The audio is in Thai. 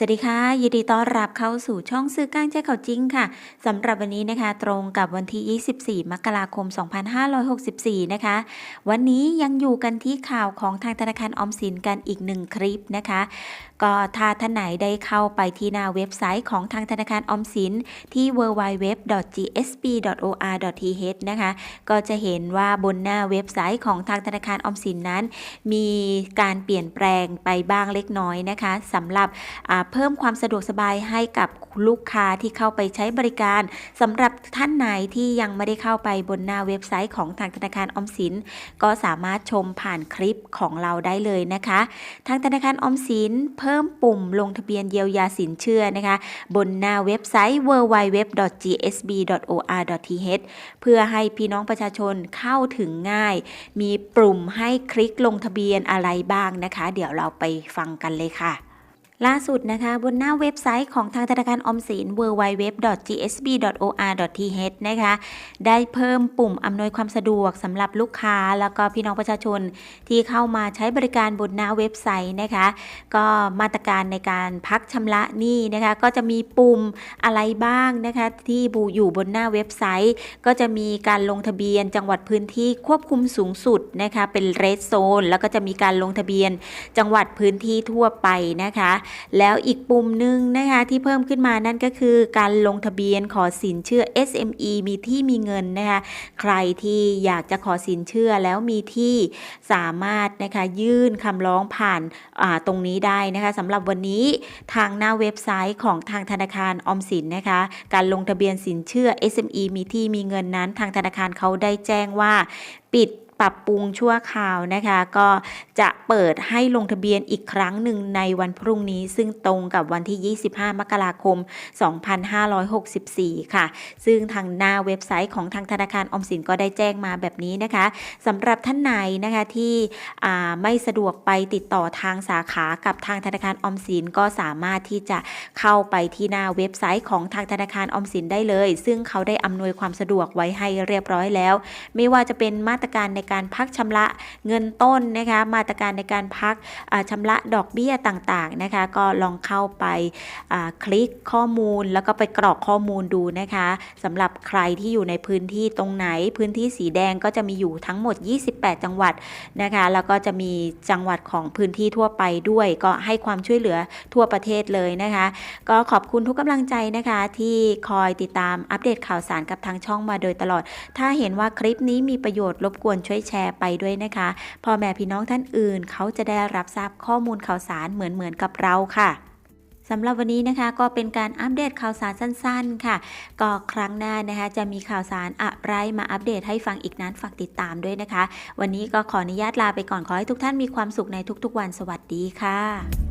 สวัสดีค่ะ ยินดีต้อนรับเข้าสู่ช่องซื้อกลางใจเขาจริงค่ะสำหรับวันนี้นะคะ ตรงกับวันที่ 24 มกราคม 2564 นะคะ วันนี้ยังอยู่กันที่ข่าวของทางธนาคารออมสินกันอีกหนึ่งคลิปนะคะ ก็ถ้าท่านไหนได้เข้าไปที่หน้าเว็บไซต์ของทางธนาคารออมสินที่ www.gsb.or.th นะคะ ก็จะเห็นว่าบนหน้าเว็บไซต์ของทางธนาคารออมสินนั้น มีการเปลี่ยนแปลงไปบ้างเล็กน้อยนะคะสำหรับเพิ่มความสะดวกสบายให้กับลูกค้าที่เข้าไปใช้บริการสำหรับท่านไหนที่ยังไม่ได้เข้าไปบนหน้าเว็บไซต์ของทางธนาคารออมสิน ก็สามารถชมผ่านคลิปของเราได้เลยนะคะ ทางธนาคารออมสินเพิ่มปุ่มลงทะเบียนเยียวยาสินเชื่อนะคะ บนหน้าเว็บไซต์ www.gsb.or.th เพื่อให้พี่น้องประชาชนเข้าถึงง่าย มีปุ่มให้คลิกลงทะเบียนอะไรบ้างนะคะ เดี๋ยวเราไปฟังกันเลยค่ะ ล่าสุดนะคะ บนหน้าเว็บไซต์ของทางธนาคารออมสิน www.gsb.or.th นะคะ ได้เพิ่มปุ่มอำนวยความสะดวกสำหรับลูกค้า แล้วก็พี่น้องประชาชนที่เข้ามาใช้บริการบนหน้าเว็บไซต์นะคะ ก็มาตรการในการพักชำระหนี้นะคะ ก็จะมีปุ่มอะไรบ้างนะคะ ที่บูอยู่บนหน้าเว็บไซต์ ก็จะมีการลงทะเบียนจังหวัดพื้นที่ควบคุมสูงสุดนะคะ เป็นเรดโซนแล้วก็จะมีการลงทะเบียนจังหวัดพื้นที่ทั่วไปนะคะแล้วอีกปุ่มหนึ่งนะคะที่เพิ่มขึ้นมานั่นก็คือ การลงทะเบียนขอสินเชื่อ SME มีที่มีเงินนะคะใครที่อยากจะขอสินเชื่อแล้วมีที่สามารถนะคะยื่นคำร้องผ่านาตรงนี้ได้นะคะสำหรับวันนี้ทางหน้าเว็บไซต์ของทางธนาคารออมสินนะคะการลงทะเบียนสินเชื่อ SME มีที่มีเงินนั้น ทางธนาคารเขาได้แจ้งว่า ปิด ปรับปรุงชั่วคราวนะคะ ก็จะเปิดให้ลงทะเบียนอีกครั้งหนึ่งในวันพรุ่งนี้ ซึ่งตรงกับวันที่ 25 มกราคม 2564 ค่ะ ซึ่งทางหน้าเว็บไซต์ของทางธนาคารอมสินก็ได้แจ้งมาแบบนี้นะคะสำหรับท่านไหนนะคะที่ไม่สะดวกไปติดต่อทางสาขากับทางธนาคารอมสินก็สามารถที่จะเข้าไปที่หน้าเว็บไซต์ของทางธนาคารอมสินได้เลย ซึ่งเขาได้อำนวยความสะดวกไว้ให้เรียบร้อยแล้ว ไม่ว่าจะเป็นมาตรการในการพักชำระเงินต้นนะคะมาตรการในการพักอ่าชำระดอกเบี้ยต่างๆนะคะ ก็ลองเข้าไปคลิกข้อมูลแล้วก็ไปกรอกข้อมูลดูนะคะสำหรับใครที่อยู่ในพื้นที่ตรงไหน พื้นที่สีแดงก็จะมีอยู่ทั้งหมด 28 จังหวัดนะคะแล้วก็จะมีจังหวัดของพื้นที่ทั่วไปด้วย ก็ให้ความช่วยเหลือทั่วประเทศเลยนะคะ ก็ขอบคุณทุกกำลังใจนะคะ ที่คอยติดตามอัปเดตข่าวสารกับทางช่องมาโดยตลอด ถ้าเห็นว่าคลิปนี้มีประโยชน์รบกวนช่วยแชร์ไปด้วยนะคะพ่อแม่พี่น้องท่านอื่น เขาจะได้รับทราบข้อมูลข่าวสารเหมือนเหมือนๆกับเราค่ะสำหรับวันนี้นะคะก็เป็นการอัปเดตข่าวสารสั้นๆ ค่ะ ก็ครั้งหน้านะคะจะมีข่าวสารอะไรมาอัปเดตให้ฟังอีกนั้นฝากติดตามด้วยนะคะ วันนี้ก็ขออนุญาตลาไปก่อนขอให้ทุกท่านมีความสุขในทุกๆวันสวัสดีค่ะ